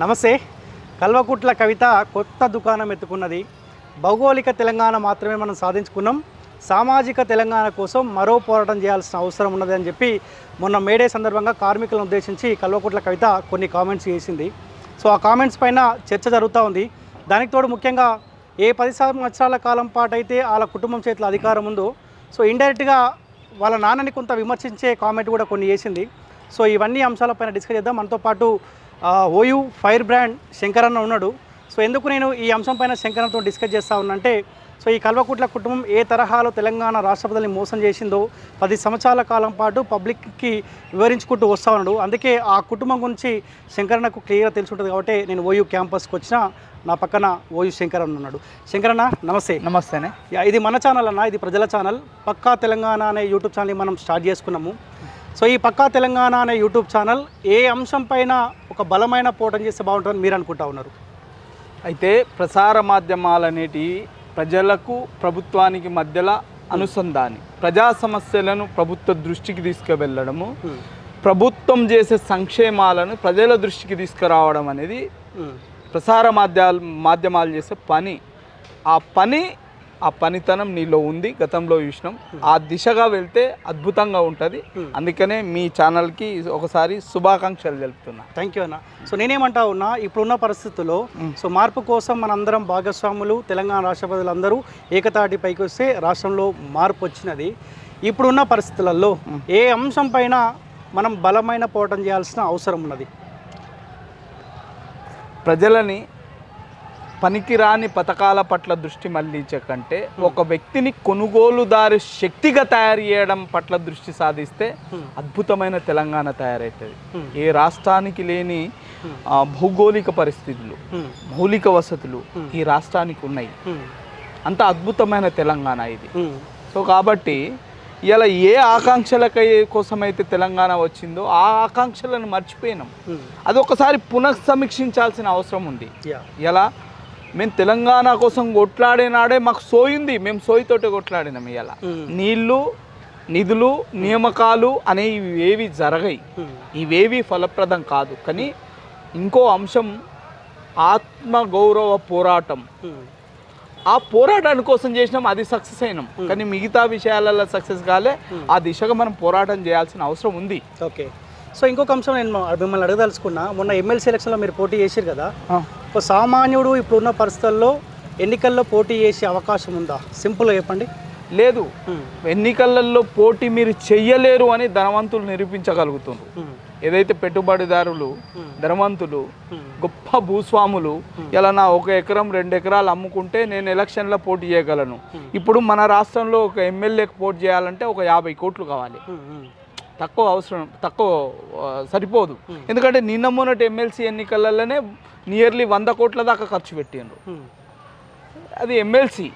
నమస్తే. కల్వకుట్ల కవిత కొత్త దుకాణం ఎత్తుకున్నది. భౌగోళిక తెలంగాణ మాత్రమే మనం సాధించుకున్నాం. సామాజిక తెలంగాణ కోసం మరో పోరాటం చేయాల్సిన అవసరం ఉన్నది అని చెప్పి మొన్న మేడే సందర్భంగా కార్మికులను ఉద్దేశించి కల్వకుట్ల కవిత కొన్ని కామెంట్స్ చేసింది. సో ఆ కామెంట్స్ పైన చర్చ జరుగుతూ ఉంది. దానికి తోడు ముఖ్యంగా ఏ పది సంవత్సరాల కాలం పాటు అయితే వాళ్ళ కుటుంబం చేతిలో అధికారం ఉందో సో ఇండైరెక్ట్గా వాళ్ళ నాన్నని కొంత విమర్శించే కామెంట్ కూడా కొన్ని చేసింది. సో ఇవన్నీ అంశాలపైన డిస్కస్ చేద్దాం. మనతో పాటు ఓయూ ఫైర్ బ్రాండ్ శంకరన్న ఉన్నాడు. సో ఎందుకు నేను ఈ అంశం పైన శంకరన్నతో డిస్కస్ చేస్తా ఉన్నానంటే సో ఈ కల్వకుట్ల కుటుంబం ఏ తరహాలో తెలంగాణ రాష్ట్రపతిని మోసం చేసిందో పది సంవత్సరాల కాలం పాటు పబ్లిక్కి వివరించుకుంటూ వస్తా ఉన్నాడు. అందుకే ఆ కుటుంబం గురించి శంకరన్నకు క్లియర్గా తెలుసుంటుంది కాబట్టి నేను ఓయూ క్యాంపస్కి వచ్చిన నా పక్కన ఓయూ శంకరన్న ఉన్నాడు. శంకరన్న నమస్తే. నమస్తేనే. ఇది మన ఛానల్ అన్న ఇది ప్రజల ఛానల్. పక్కా తెలంగాణ అనే యూట్యూబ్ ఛానల్ మనం స్టార్ట్ చేసుకున్నాము. సో ఈ పక్కా తెలంగాణ అనే యూట్యూబ్ ఛానల్ ఏ అంశం పైన ఒక బలమైన పోటం చేస్తే బాగుంటుందని మీరు అనుకుంటా ఉన్నారు? అయితే ప్రసార మాధ్యమాలు అనేటివి ప్రజలకు ప్రభుత్వానికి మధ్యలో అనుసంధాని ప్రజా సమస్యలను ప్రభుత్వ దృష్టికి తీసుకువెళ్ళడము ప్రభుత్వం చేసే సంక్షేమాలను ప్రజల దృష్టికి తీసుకురావడం అనేది ప్రసార మాధ్యాలు మాధ్యమాలు చేసే పని. ఆ పని ఆ పనితనం నీలో ఉంది గతంలో చూసినాం. ఆ దిశగా వెళ్తే అద్భుతంగా ఉంటుంది. అందుకనే మీ ఛానల్కి ఒకసారి శుభాకాంక్షలు తెలుపుతున్నా. థ్యాంక్ యూ అన్న. సో నేనేమంటా ఉన్నా ఇప్పుడున్న పరిస్థితుల్లో సో మార్పు కోసం మనందరం భాగస్వాములు తెలంగాణ రాష్ట్ర ప్రజలందరూ ఏకతాటి పైకి వస్తే రాష్ట్రంలో మార్పు వచ్చినది. ఇప్పుడున్న పరిస్థితులలో ఏ అంశం పైన మనం బలమైన పోరాటం చేయాల్సిన అవసరం ఉన్నది? ప్రజలని పనికిరాని పథకాల పట్ల దృష్టి మళ్ళించే కంటే ఒక వ్యక్తిని కొనుగోలుదారు శక్తిగా తయారు చేయడం పట్ల దృష్టి సాధిస్తే అద్భుతమైన తెలంగాణ తయారవుతుంది. ఏ రాష్ట్రానికి లేని భౌగోళిక పరిస్థితులు. మౌలిక వసతులు ఈ రాష్ట్రానికి ఉన్నాయి. అంత అద్భుతమైన తెలంగాణ ఇది. సో కాబట్టి ఇలా ఏ ఆకాంక్షలకై కోసమైతే తెలంగాణ వచ్చిందో ఆ ఆకాంక్షలను మర్చిపోయినాం. అది ఒకసారి పునఃసమీక్షించాల్సిన అవసరం ఉంది. ఎలా మేము తెలంగాణ కోసం కొట్లాడే నాడే మాకు సోయింది. మేము సోయితోటే కొట్లాడినాం ఇలా Hmm. నీళ్ళు నిధులు నియామకాలు అనేవి ఏవి జరగాయి. ఇవేవి ఫలప్రదం కాదు. కానీ ఇంకో అంశం ఆత్మ గౌరవ పోరాటం. ఆ పోరాటాని కోసం చేసినాం అది సక్సెస్ అయినాం. కానీ మిగతా విషయాలలో సక్సెస్ కాలే. ఆ దిశగా మనం పోరాటం చేయాల్సిన అవసరం ఉంది. ఓకే. సో ఇంకొక అంశం నేను మిమ్మల్ని అడగదలుచుకున్నా. మొన్న ఎమ్మెల్సీ ఎలక్షన్లో మీరు పోటీ చేశారు కదా. ఒక సామాన్యుడు ఇప్పుడున్న పరిస్థితుల్లో ఎన్నికల్లో పోటీ చేసే అవకాశం ఉందా సింపుల్గా చెప్పండి లేదు. ఎన్నికలలో పోటీ మీరు చెయ్యలేరు అని ధనవంతులు నిరూపించగలుగుతున్నారు Hmm. ఏదైతే పెట్టుబడిదారులు. ధనవంతులు. గొప్ప భూస్వాములు ఇలా నా ఒక ఎకరం రెండు ఎకరాలు అమ్ముకుంటే నేను ఎలక్షన్లో పోటీ చేయగలను ఇప్పుడు మన రాష్ట్రంలో ఒక ఎమ్మెల్యేకి పోటీ చేయాలంటే ఒక యాభై కోట్లు కావాలి. తక్కువ అవసరం తక్కువ సరిపోదు ఎందుకంటే నిన్న మొన్నటి ఎమ్మెల్సీ ఎన్నికలలోనే నియర్లీ వంద కోట్ల దాకా ఖర్చు పెట్టిండ్రు Hmm. అది ఎమ్మెల్సీ.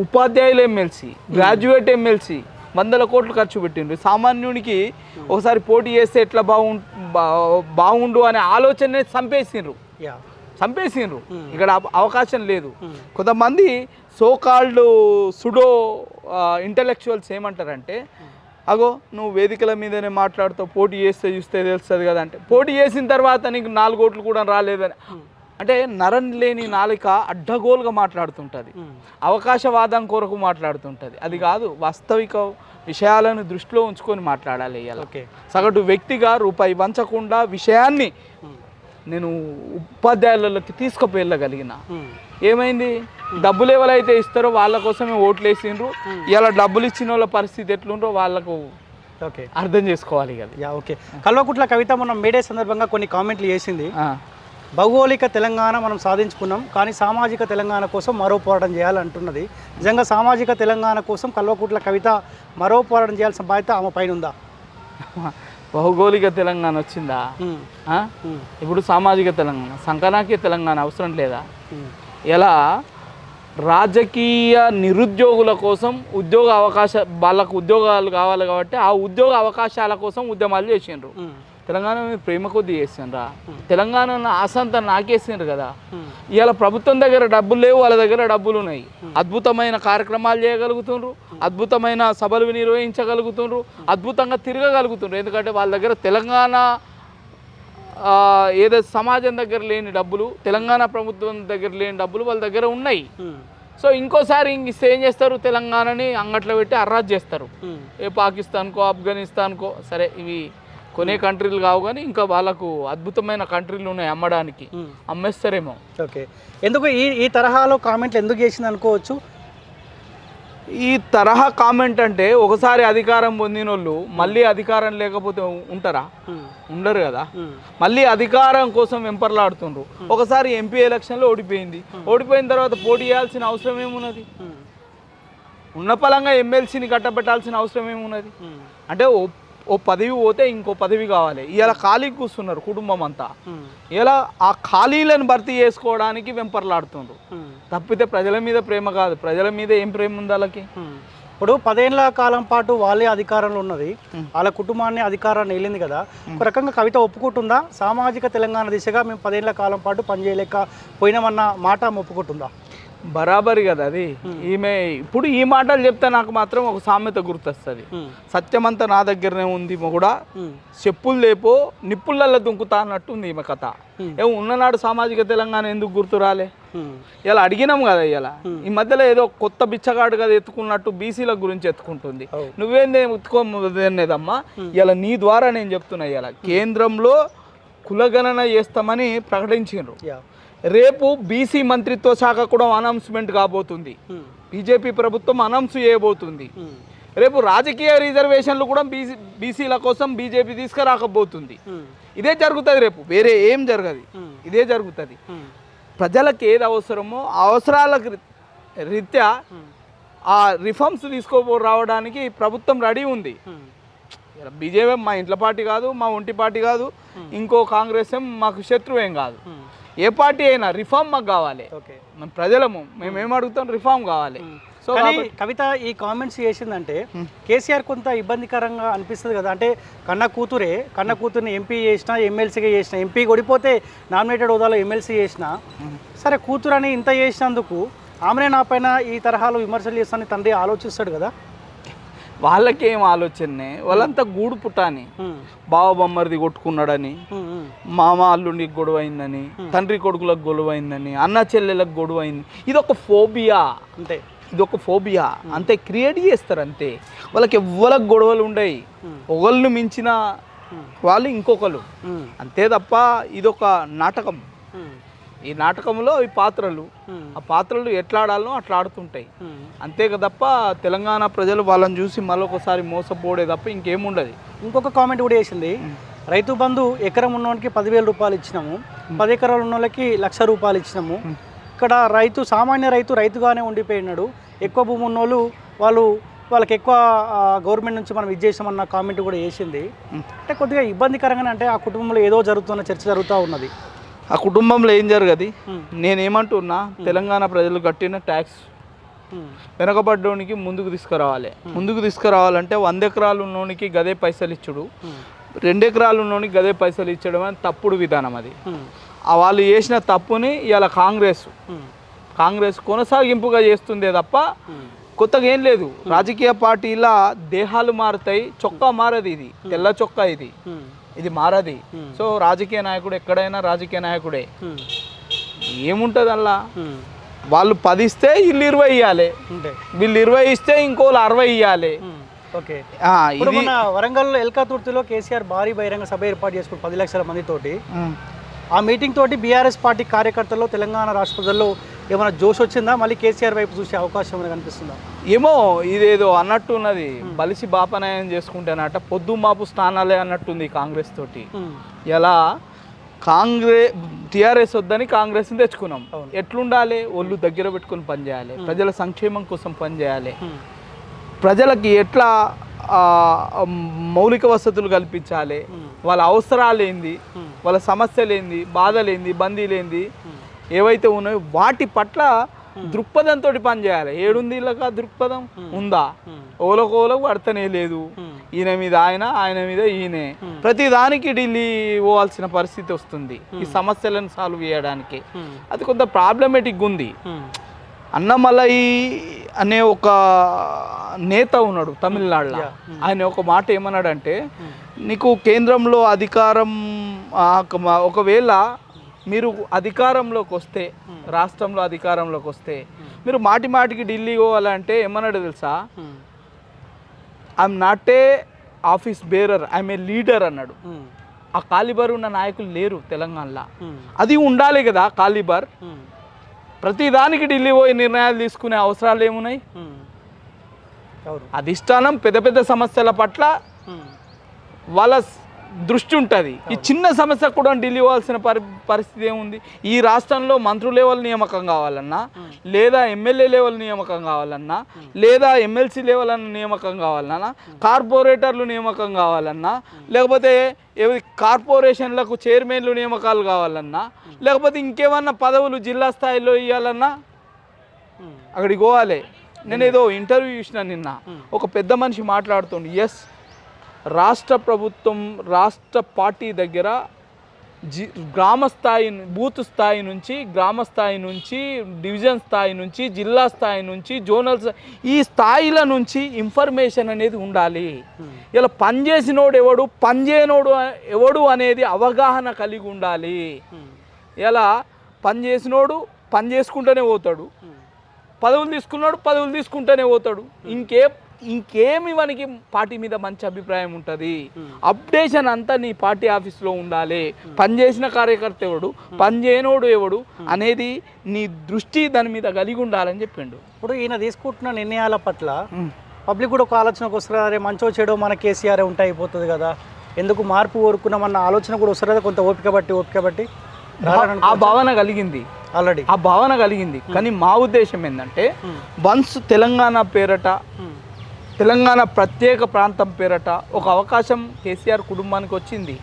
ఉపాధ్యాయులు ఎమ్మెల్సీ గ్రాడ్యుయేట్ ఎమ్మెల్సీ వందల కోట్లు ఖర్చు పెట్టిండ్రు సామాన్యునికి ఒకసారి పోటీ చేస్తే ఎట్లా బాగుం బా- బాగుండు అనే ఆలోచన చంపేసిండ్రు. చంపేసిండ్రు Hmm. ఇక్కడ అవ- అవకాశం లేదు Hmm. కొంతమంది సోకాల్డ్ సుడో ఇంటలెక్చువల్స్ ఏమంటారంటే అగో నువ్వు వేదికల మీదనే మాట్లాడుతావు పోటీ చేస్తే చూస్తే తెలుస్తుంది కదా అంటే. పోటీ చేసిన తర్వాత నీకు నాలుగు ఓట్లు కూడా రాలేదని. అంటే నరం లేని నాలిక అడ్డగోలుగా మాట్లాడుతుంటుంది. అవకాశవాదం కొరకు మాట్లాడుతుంటుంది. అది కాదు వాస్తవిక విషయాలను దృష్టిలో ఉంచుకొని మాట్లాడాలి ఓకే. సగటు వ్యక్తిగా రూపాయి వంచకుండా విషయాన్ని. నేను ఉపాధ్యాయులకి తీసుకుపోయగలిగిన. ఏమైంది? డబ్బులు ఎవరైతే ఇస్తారో వాళ్ళ కోసమే ఓట్లు వేసిండ్రు. ఇలా డబ్బులు ఇచ్చిన వాళ్ళ పరిస్థితి ఎట్లుందో వాళ్ళకు ఓకే అర్థం చేసుకోవాలి కదా. యా ఓకే కల్వకుట్ల కవిత మనం మేడే సందర్భంగా కొన్ని కామెంట్లు చేసింది. భౌగోళిక తెలంగాణ మనం సాధించుకున్నాం కానీ సామాజిక తెలంగాణ కోసం మరో పోరాటం చేయాలంటున్నది. నిజంగా సామాజిక తెలంగాణ కోసం కల్వకుట్ల కవిత మరో పోరాటం చేయాల్సిన బాధ్యత ఆమె పైన ఉందా? భౌగోళిక తెలంగాణ వచ్చిందా? ఆ? ఉమ్, ఇప్పుడు సామాజిక తెలంగాణ సంకనాకి తెలంగాణ అవసరం లేదా? ఎలా? రాజకీయ నిరుద్యోగుల కోసం ఉద్యోగ అవకాశ వాళ్ళకు ఉద్యోగాలు కావాలి కాబట్టి ఆ ఉద్యోగ అవకాశాల కోసం ఉద్యమాలు చేసిండ్రు. తెలంగాణ మీద ప్రేమ కొద్ది చేసిండ్రా. తెలంగాణ ఆసంతా నాకేసిండ్రు కదా. ఇవాళ ప్రభుత్వం దగ్గర డబ్బులు లేవు వాళ్ళ దగ్గర డబ్బులు ఉన్నాయి. అద్భుతమైన కార్యక్రమాలు చేయగలుగుతుండ్రు. అద్భుతమైన సభలు నిర్వహించగలుగుతుండ్రు అద్భుతంగా తిరగగలుగుతుండ్రు. ఎందుకంటే వాళ్ళ దగ్గర తెలంగాణ ఏదో సమాజం దగ్గర లేని డబ్బులు తెలంగాణ ప్రభుత్వం దగ్గర లేని డబ్బులు వాళ్ళ దగ్గర ఉన్నాయి. సో ఇంకోసారి ఇంక ఏం చేస్తారు? తెలంగాణని అంగట్లో పెట్టి అర్రాజ్ చేస్తారు. ఏ పాకిస్తాన్కో ఆఫ్ఘనిస్తాన్కో సరే ఇవి కొనే కంట్రీలు కావు కానీ ఇంకా వాళ్ళకు అద్భుతమైన కంట్రీలు ఉన్నాయి అమ్మడానికి. అమ్మేస్తారేమో. ఓకే. ఎందుకు ఈ ఈ తరహాలో కామెంట్లు ఎందుకు చేసింది అనుకోవచ్చు? ఈ తరహా కామెంట్ అంటే ఒకసారి అధికారం పొందిన వాళ్ళు మళ్ళీ అధికారం లేకపోతే ఉంటారా? ఉండరు కదా? మళ్ళీ అధికారం కోసం వెంపర్లాడుతుండ్రు. ఒకసారి ఎంపీ ఎలక్షన్లో ఓడిపోయింది. ఓడిపోయిన తర్వాత పోటీ చేయాల్సిన అవసరం ఏమున్నది? ఉన్న పలంగా ఎమ్మెల్సీని కట్టబెట్టాల్సిన అవసరం ఏమున్నది? అంటే ఓ పదవి పోతే ఇంకో పదవి కావాలి. ఇలా ఖాళీ కూర్చున్నారు కుటుంబం అంతా. ఇలా ఆ ఖాళీలను భర్తీ చేసుకోవడానికి వెంపర్లాడుతుండ్రు. తప్పితే ప్రజల మీద ప్రేమ కాదు. ప్రజల మీద ఏం ప్రేమ ఉంది వాళ్ళకి? ఇప్పుడు పదేళ్ళ కాలం పాటు వాళ్ళే అధికారంలో ఉన్నది. వాళ్ళ కుటుంబాన్ని అధికారాన్ని వెళ్ళింది కదా. ఒక రకంగా కవిత ఒప్పుకుంటుందా? సామాజిక తెలంగాణ దిశగా మేము పదేళ్ళ కాలం పాటు పనిచేయలేక పోయినామన్న మాట ఒప్పుకుంటుందా బరాబరి కదా అది. ఈమె ఇప్పుడు ఈ మాటలు చెప్తే నాకు మాత్రం ఒక సామెత గుర్తొస్తుంది. సత్యమంతా నా దగ్గరనే ఉంది కూడా చెప్పులు లేపో నిప్పులల్లో దుంకుతా అన్నట్టు ఉంది ఈమె కథ. ఏమో ఉన్ననాడు సామాజిక తెలంగాణ ఎందుకు గుర్తు రాలే? ఇలా అడిగినాం కదా ఇలా ఈ మధ్యలో ఏదో కొత్త బిచ్చగాడు కదా ఎత్తుకున్నట్టు బీసీల గురించి ఎత్తుకుంటుంది. నువ్వేందే ఎత్తుకోలేదమ్మా? ఇలా నీ ద్వారా నేను చెప్తున్నా ఇలా కేంద్రంలో కులగణన చేస్తామని ప్రకటించారు రేపు బీసీ మంత్రిత్వ శాఖ కూడా అనౌన్స్మెంట్ కాబోతుంది. బీజేపీ ప్రభుత్వం అనౌన్స్ చేయబోతుంది. రేపు రాజకీయ రిజర్వేషన్లు కూడా బీసీ బీసీల కోసం బీజేపీ తీసుకురాకపోతుంది. ఇదే జరుగుతుంది రేపు. వేరే ఏం జరగదు. ఇదే జరుగుతుంది. ప్రజలకు ఏది అవసరమో రి- రీత్యా ఆ రిఫార్మ్స్ తీసుకో రావడానికి ప్రభుత్వం రెడీ ఉంది. బీజేపీ మా ఇంట్లో పార్టీ కాదు మా ఒంటి పార్టీ కాదు ఇంకో కాంగ్రెస్ ఏం మాకు శత్రువేం కాదు. ఏ పార్టీ అయినా రిఫార్మ్ మాకు కావాలి. ప్రజలము మేము ఏం అడుగుతాం రిఫార్మ్ కావాలి. సో కవిత ఈ కామెంట్స్ చేసిందంటే కేసీఆర్ కొంత ఇబ్బందికరంగా అనిపిస్తుంది కదా. అంటే కన్న కూతురే కన్న కూతుర్ని ఎంపీ చేసిన ఎమ్మెల్సీగా చేసిన ఎంపీ ఓడిపోతే నామినేటెడ్ హోదాలో ఎమ్మెల్సీ చేసిన సరే కూతురు అని ఇంత చేసినందుకు ఆమెనే నా పైన ఈ తరహాలో విమర్శలు చేస్తానని తండ్రి ఆలోచిస్తాడు కదా. వాళ్ళకేం ఆలోచనే వాళ్ళంతా గూడు పుట్టాని. బావ బొమ్మరిది కొట్టుకున్నాడని. మామ అల్లుడికి గొడవ అయిందని తండ్రి కొడుకులకు గొడవ అయిందని అన్న చెల్లెలకు గొడవ అయింది ఇది ఒక ఫోబియా. అంతే. ఇది ఒక ఫోబియా అంతే క్రియేట్ చేస్తారు అంతే. వాళ్ళకి ఎవ్వరికి గొడవలు ఉండయి. ఒకళ్ళు మించిన వాళ్ళు ఇంకొకరు అంతే తప్ప ఇదొక నాటకం. ఈ నాటకంలో ఈ పాత్రలు ఆ పాత్రలు ఎట్లా ఆడాలో అట్లా ఆడుతుంటాయి. అంతే తప్ప తెలంగాణ ప్రజలు వాళ్ళని చూసి మరొకసారి మోసపోడే తప్ప ఇంకేముండదు. ఇంకొక కామెంట్ కూడా చేసింది. రైతు బంధు ఎకరం ఉన్నోనికి పదివేల రూపాయలు ఇచ్చినాము. పది ఎకరాలు ఉన్న వాళ్ళకి లక్ష రూపాయలు ఇచ్చినాము. ఇక్కడ రైతు సామాన్య రైతు రైతుగానే ఉండిపోయినాడు. ఎక్కువ భూమి ఉన్నోళ్ళు వాళ్ళు వాళ్ళకి ఎక్కువ గవర్నమెంట్ నుంచి మనం ఇది చేసామన్న కామెంట్ కూడా చేసింది. అంటే కొద్దిగా ఇబ్బందికరంగానే అంటే ఆ కుటుంబంలో ఏదో జరుగుతున్న చర్చ జరుగుతూ ఉన్నది. ఆ కుటుంబంలో ఏం జరగదు. నేనేమంటున్నా తెలంగాణ ప్రజలు కట్టిన ట్యాక్స్ వెనకబడ్డోనికి ముందుకు తీసుకురావాలి. ముందుకు తీసుకురావాలంటే వంద ఎకరాలు ఉన్నోనికి గదే పైసలు ఇచ్చుడు. రెండు ఎకరాలు ఉన్నోనికి గదే పైసలు ఇచ్చడం అని తప్పుడు విధానం అది. వాళ్ళు చేసిన తప్పుని ఇవాళ కాంగ్రెస్ కాంగ్రెస్ కొనసాగింపుగా చేస్తుందే తప్ప కొత్తగా ఏం లేదు. రాజకీయ పార్టీల దేహాలు మారుతాయి చొక్కా మారది ఇది. తెల్ల చొక్కా ఇది. ఇది మారది. సో రాజకీయ నాయకుడు ఎక్కడైనా రాజకీయ నాయకుడే. ఏముంటుంది అలా వాళ్ళు పది ఇస్తే వీళ్ళు ఇరవై ఇవ్వాలి వీళ్ళు ఇరవై ఇస్తే ఇంకోళ్ళు అరవై ఇవ్వాలి ఓకే. మన వరంగల్ ఎల్కాతుర్తిలో కేసీఆర్ భారీ బహిరంగ సభ ఏర్పాటు చేసుకుని పది లక్షల మందితోటి. ఆ మీటింగ్ తోటి బీఆర్ఎస్ పార్టీ కార్యకర్తల్లో తెలంగాణ రాష్ట్ర ప్రజల్లో ఏమైనా జోష్ వచ్చిందా? మళ్ళీ కేసీఆర్ వైపు చూసే అవకాశం ఏమైనా కనిపిస్తుందా? ఏమో ఇదేదో అన్నట్టు ఉన్నది. బలిసి బాపనాయం చేసుకుంటేనట. పొద్దు మాపు స్థానాలే అన్నట్టుంది కాంగ్రెస్ తోటి. ఎలా? కాంగ్రెస్ టిఆర్ఎస్ వద్దని కాంగ్రెస్ని తెచ్చుకున్నాం. ఎట్లుండాలి? ఒళ్ళు దగ్గర పెట్టుకొని పనిచేయాలి ప్రజల సంక్షేమం కోసం పనిచేయాలి ప్రజలకి ఎట్లా మౌలిక వసతులు కల్పించాలి? వాళ్ళ అవసరాలు ఏంది వాళ్ళ సమస్యలు ఏంది బాధలు ఏంది బందీలు ఏంది ఏవైతే ఉన్నాయో వాటి పట్ల దృక్పథంతో పనిచేయాలి ఏడుంది ఇలాగా దృక్పథం? ఉందా? ఓలకు ఓలకు పడతనే లేదు. ఈయన మీద ఆయన ఆయన మీద ఈయనే. ప్రతి దానికి ఢిల్లీ పోవాల్సిన పరిస్థితి వస్తుంది. ఈ సమస్యలను సాల్వ్ చేయడానికి. అది కొంత ప్రాబ్లమేటిక్ ఉంది. అన్నమలై అనే ఒక నేత ఉన్నాడు తమిళనాడులో. ఆయన ఒక మాట ఏమన్నాడంటే నీకు కేంద్రంలో అధికారం ఒకవేళ మీరు అధికారంలోకి వస్తే రాష్ట్రంలో అధికారంలోకి వస్తే మీరు మాటి మాటికి ఢిల్లీ పోవాలంటే ఏమన్నాడు తెలుసా? I'm not a office bearer I'm a leader అన్నాడు. ఆ కాలిబర్ ఉన్న నాయకులు లేరు తెలంగాణలో. అది ఉండాలి కదా కాలిబర్. ప్రతి దానికి ఢిల్లీ పోయి నిర్ణయాలు తీసుకునే అవసరాలు ఏమున్నాయి? అధిష్టానం పెద్ద పెద్ద సమస్యల పట్ల వాళ్ళ దృష్టి ఉంటుంది. ఈ చిన్న సమస్య కూడా ఢిల్లీ పోవాల్సిన పరి పరిస్థితి ఏముంది? ఈ రాష్ట్రంలో మంత్రుల లెవెల్ నియామకం కావాలన్నా లేదా ఎమ్మెల్యే లెవెల్ నియామకం కావాలన్నా లేదా ఎమ్మెల్సీ లెవెల్ అన్న నియామకం కావాలన్నా కార్పొరేటర్లు నియామకం కావాలన్నా లేకపోతే కార్పొరేషన్లకు చైర్మన్లు నియామకాలు కావాలన్నా లేకపోతే ఇంకేమన్నా పదవులు జిల్లా స్థాయిలో ఇవ్వాలన్నా అక్కడికి పోవాలి. నేను ఏదో ఇంటర్వ్యూ చూసిన నిన్న. ఒక పెద్ద మనిషి మాట్లాడుతుండు ఎస్ రాష్ట్ర ప్రభుత్వం రాష్ట్ర పార్టీ దగ్గర జి గ్రామ స్థాయి బూత్ స్థాయి నుంచి గ్రామ స్థాయి నుంచి డివిజన్ స్థాయి నుంచి జిల్లా స్థాయి నుంచి జోనల్ ఈ స్థాయిల నుంచి ఇన్ఫర్మేషన్ అనేది ఉండాలి. ఇలా పనిచేసినోడు ఎవడు పనిచేయనోడు ఎవడు అనేది అవగాహన కలిగి ఉండాలి. ఇలా పని చేసినోడు పని చేసుకుంటూనే పోతాడు పదవులు తీసుకున్నాడు పదవులు తీసుకుంటూనే పోతాడు. ఇంకే ఇంకేమి మనకి పార్టీ మీద మంచి అభిప్రాయం ఉంటుంది? అప్డేషన్ అంతా నీ పార్టీ ఆఫీస్లో ఉండాలి. పని చేసిన కార్యకర్త ఎవడు? పని చేయనోడు ఎవడు? అనేది నీ దృష్టి దాని మీద కలిగి ఉండాలని చెప్పిండు. ఇప్పుడు ఈయన తీసుకుంటున్న నిర్ణయాల పట్ల పబ్లిక్ కూడా ఒక ఆలోచనకు వస్తుంది అరే మంచో చెడో మన కేసీఆర్ ఉంటే అయిపోతుంది కదా. ఎందుకు మార్పు కోరుకున్నామన్న ఆలోచన కూడా వస్తుంది కొంత ఓపిక బట్టి ఓపిక బట్టి ఆ భావన కలిగింది. ఆల్రెడీ. ఆ భావన కలిగింది. కానీ మా ఉద్దేశం ఏంటంటే వన్స్ తెలంగాణ పేరట తెలంగాణ ప్రత్యేక ప్రాంతం పేరట ఒక అవకాశం కేసీఆర్ కుటుంబానికి వచ్చింది.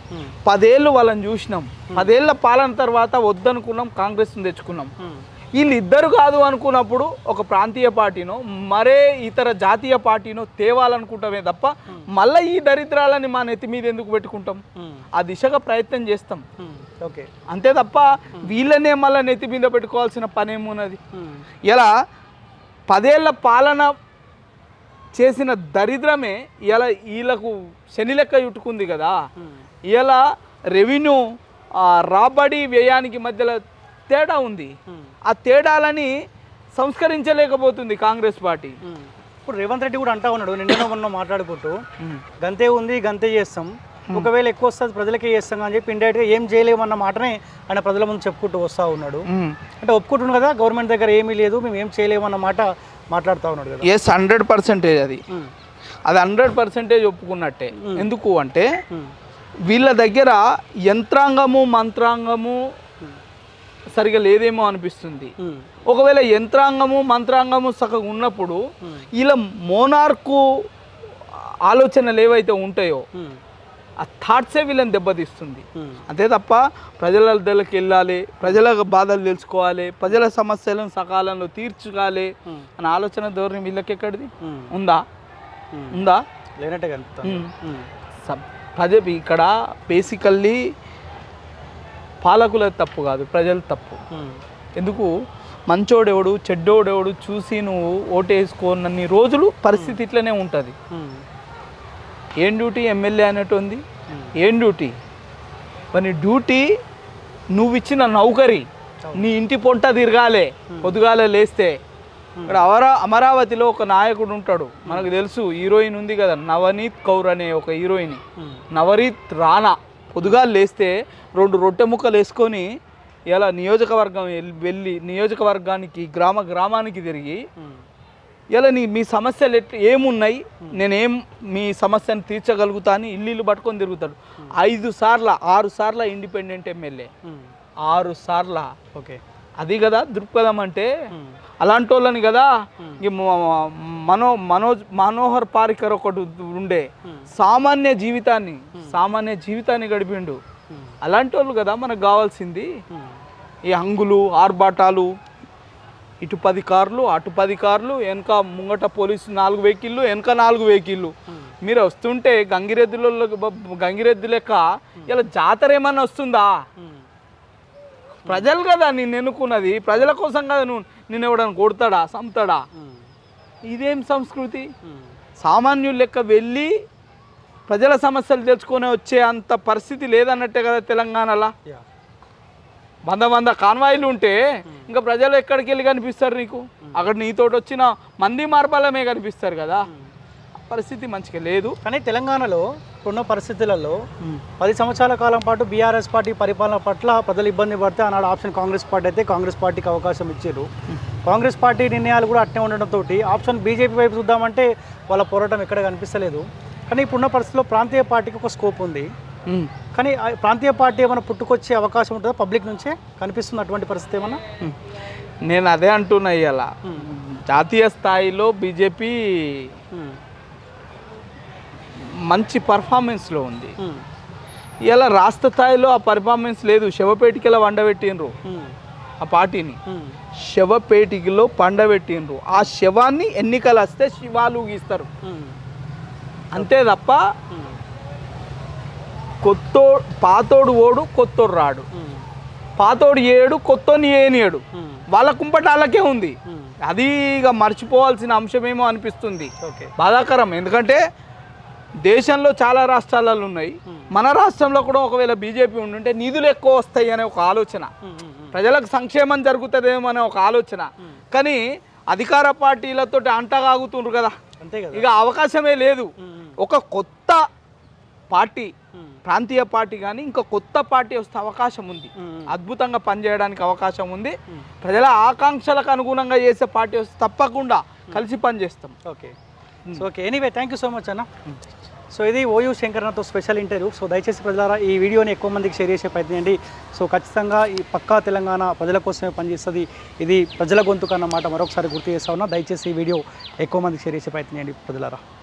పదేళ్ళు వాళ్ళని చూసినాం. పదేళ్ళ పాలన తర్వాత వద్దనుకున్నాం కాంగ్రెస్ని తెచ్చుకున్నాం. వీళ్ళిద్దరు కాదు అనుకున్నప్పుడు ఒక ప్రాంతీయ పార్టీనో మరే ఇతర జాతీయ పార్టీనో తేవాలనుకుంటామే తప్ప మళ్ళీ ఈ దరిద్రాలని మా నెత్తి మీద ఎందుకు పెట్టుకుంటాం? ఆ దిశగా ప్రయత్నం చేస్తాం. ఓకే. అంతే తప్ప వీళ్ళనే మళ్ళీ నెత్తి మీద పెట్టుకోవాల్సిన పని ఏమున్నది ఇలా పదేళ్ళ పాలన చేసిన దరిద్రమే ఇలా వీళ్ళకు శని లెక్క చుట్టుకుంది కదా. ఇలా రెవెన్యూ రాబడి వ్యయానికి మధ్యలో తేడా ఉంది. ఆ తేడాలని సంస్కరించలేకపోతుంది కాంగ్రెస్ పార్టీ. ఇప్పుడు రేవంత్ రెడ్డి కూడా అంటా ఉన్నాడు నిన్న మొన్న మాట్లాడుకుంటూ. గంతే ఉంది గంతే చేస్తాం. ఒకవేళ ఎక్కువ వస్తుంది ప్రజలకే చేస్తాం అని చెప్పి ఇండైరెక్ట్గా ఏం చేయలేమన్న మాటనే ఆయన ప్రజల ముందు చెప్పుకుంటూ వస్తూ ఉన్నాడు. అంటే ఒప్పుకుంటున్నాడు కదా గవర్నమెంట్ దగ్గర ఏమీ లేదు మేము ఏం చేయలేమన్న మాట మాట్లాడుతూ ఉన్నాడు కదా. ఎస్ హండ్రెడ్ పర్సెంటేజ్ అది. అది హండ్రెడ్ పర్సెంటేజ్ ఒప్పుకున్నట్టే. ఎందుకు అంటే వీళ్ళ దగ్గర యంత్రాంగము మంత్రాంగము సరిగా లేదేమో అనిపిస్తుంది. ఒకవేళ యంత్రాంగము మంత్రాంగము సగం ఉన్నప్పుడు ఇలా మోనార్కు ఆలోచనలు ఏవైతే ఉంటాయో ఆ థాట్సే వీళ్ళని దెబ్బతీస్తుంది. అంతే తప్ప ప్రజల దగ్గరికి వెళ్ళాలి ప్రజల బాధలు తెలుసుకోవాలి ప్రజల సమస్యలను సకాలంలో తీర్చుకోవాలి అనే ఆలోచన ధోరణి వీళ్ళకి ఎక్కడిది? ఉందా? ఉందా? లేనట్టే. సబ్ ప్రజ ఇక్కడ బేసికల్లీ పాలకుల తప్పు కాదు ప్రజల తప్పు. ఎందుకు? మంచోడెవడు చెడ్డోడెవడు చూసి నువ్వు ఓటేసుకోనన్ని రోజులు పరిస్థితి ఇట్లనే ఉంటుంది. ఏం డ్యూటీ ఎమ్మెల్యే అన్నట్టు ఉంది? ఏం డ్యూటీ? మరి డ్యూటీ నువ్వు ఇచ్చిన నౌకరి నీ ఇంటి పొంట తిరగాలి పొద్దుగాల లేస్తే. ఇక్కడ అవరా అమరావతిలో ఒక నాయకుడు ఉంటాడు. మనకు తెలుసు హీరోయిన్ ఉంది కదా నవనీత్ కౌర్ అనే ఒక హీరోయిన్. నవనీత్ రాణా పొద్దుగాలు లేస్తే రెండు రొట్టె ముక్కలు వేసుకొని ఇలా నియోజకవర్గం వెళ్ళి నియోజకవర్గానికి గ్రామ గ్రామానికి తిరిగి ఇలా నీ మీ సమస్యలు ఎట్ ఏమున్నాయి? నేనేం మీ సమస్యను తీర్చగలుగుతా అని ఇల్లు ఇల్లు పట్టుకొని తిరుగుతాడు. ఐదు సార్ల ఆరు సార్ల ఇండిపెండెంట్ ఎమ్మెల్యే. ఆరు సార్ల. ఓకే. అది కదా దృక్పథం అంటే అలాంటి వాళ్ళని కదా మనో మనోజ్ మనోహర్ పారికర్ ఒకటి ఉండే. సామాన్య జీవితాన్ని సామాన్య జీవితాన్ని గడిపిండు. అలాంటి వాళ్ళు కదా మనకు కావాల్సింది. ఈ హంగులు ఆర్భాటాలు ఇటు పది కార్లు అటు పది కార్లు వెనక ముంగట పోలీసు నాలుగు వెహికల్లు వెనక నాలుగు వెహికల్లు. మీరు వస్తుంటే గంగిరెద్దుల గంగిరెద్దు లెక్క ఇలా జాతర ఏమన్నా వస్తుందా? ప్రజలు కదా నేను ఎన్నుకున్నది ప్రజల కోసం కదా నువ్వు నేను ఎవడని కొడతాడా చంపుతాడా? ఇదేం సంస్కృతి? సామాన్యుల లెక్క వెళ్ళి ప్రజల సమస్యలు తెచ్చుకొని వచ్చే అంత పరిస్థితి లేదన్నట్టే కదా తెలంగాణలో? వంద వంద కాన్వాయిలు ఉంటే ఇంకా ప్రజలు ఎక్కడికి వెళ్ళి కనిపిస్తారు నీకు? అక్కడ నీతోటి వచ్చిన మంది మార్పాలమే కనిపిస్తారు కదా. పరిస్థితి మంచిగా లేదు. కానీ తెలంగాణలో ఉన్న పరిస్థితులలో పది సంవత్సరాల కాలం పాటు బీఆర్ఎస్ పార్టీ పరిపాలన పట్ల ప్రజలు ఇబ్బంది పడితే ఆనాడు ఆప్షన్ కాంగ్రెస్ పార్టీ అయితే కాంగ్రెస్ పార్టీకి అవకాశం ఇచ్చారు. కాంగ్రెస్ పార్టీ నిర్ణయాలు కూడా అట్నే ఉండడంతో ఆప్షన్ బీజేపీ వైపు చూద్దామంటే వాళ్ళ పోరాటం ఎక్కడ కనిపిస్తలేదు. కానీ ఇప్పుడున్న పరిస్థితిలో ప్రాంతీయ పార్టీకి ఒక స్కోప్ ఉంది. కానీ ప్రాంతీయ పార్టీ ఏమైనా పుట్టుకొచ్చే అవకాశం ఉంటుందా? పబ్లిక్ నుంచే కనిపిస్తుంది అటువంటి పరిస్థితి ఏమన్నా. నేను అదే అంటున్నా ఇవాళ జాతీయ స్థాయిలో బీజేపీ మంచి పర్ఫార్మెన్స్లో ఉంది. ఇలా రాష్ట్ర స్థాయిలో ఆ పర్ఫార్మెన్స్ లేదు. శవపేటికలో వండబెట్టిండ్రు. ఆ పార్టీని. శవపేటికలో పండబెట్టిండ్రు. ఆ శవాన్ని ఎన్నికలు వస్తే శివాలు గీస్తారు అంతే తప్ప కొత్తో పాతోడు ఓడు కొత్తోడు రాడు. పాతోడు ఏడు కొత్తోని ఏనియడు వాళ్ళ కుంపటి వాళ్ళకే ఉంది. అది ఇక మర్చిపోవాల్సిన అంశమేమో అనిపిస్తుంది. ఓకే. బాధాకరం. ఎందుకంటే దేశంలో చాలా రాష్ట్రాలలో ఉన్నాయి. మన రాష్ట్రంలో కూడా ఒకవేళ బీజేపీ ఉండుంటే నిధులు ఎక్కువ వస్తాయి అనే ఒక ఆలోచన. ప్రజలకు సంక్షేమం జరుగుతుందేమో అనే ఒక ఆలోచన. కానీ అధికార పార్టీలతో అంటగాగుతుండ్రు కదా. ఇక అవకాశమే లేదు. ఒక కొత్త పార్టీ ప్రాంతీయ పార్టీ కానీ ఇంకా కొత్త పార్టీ వస్తే అవకాశం ఉంది. అద్భుతంగా పనిచేయడానికి అవకాశం ఉంది. ప్రజల ఆకాంక్షలకు అనుగుణంగా చేసే పార్టీ వస్తే తప్పకుండా కలిసి పనిచేస్తాం. Okay. So okay. Anyway thank you so much అన్న. సో ఇది ఓయూ శంకరన్నతో స్పెషల్ ఇంటర్వ్యూ. సో దయచేసి ప్రజలారా ఈ వీడియోని ఎక్కువ మందికి షేర్ చేసే ప్రయత్నం చేయండి సో ఖచ్చితంగా ఈ పక్కా తెలంగాణ ప్రజల కోసమే పనిచేస్తుంది. ఇది ప్రజల గొంతుకు అన్నమాట మరొకసారి గుర్తు చేస్తా ఉన్నా దయచేసి ఈ వీడియో ఎక్కువ మందికి షేర్ చేసే ప్రయత్నం చేయండి ప్రజలారా.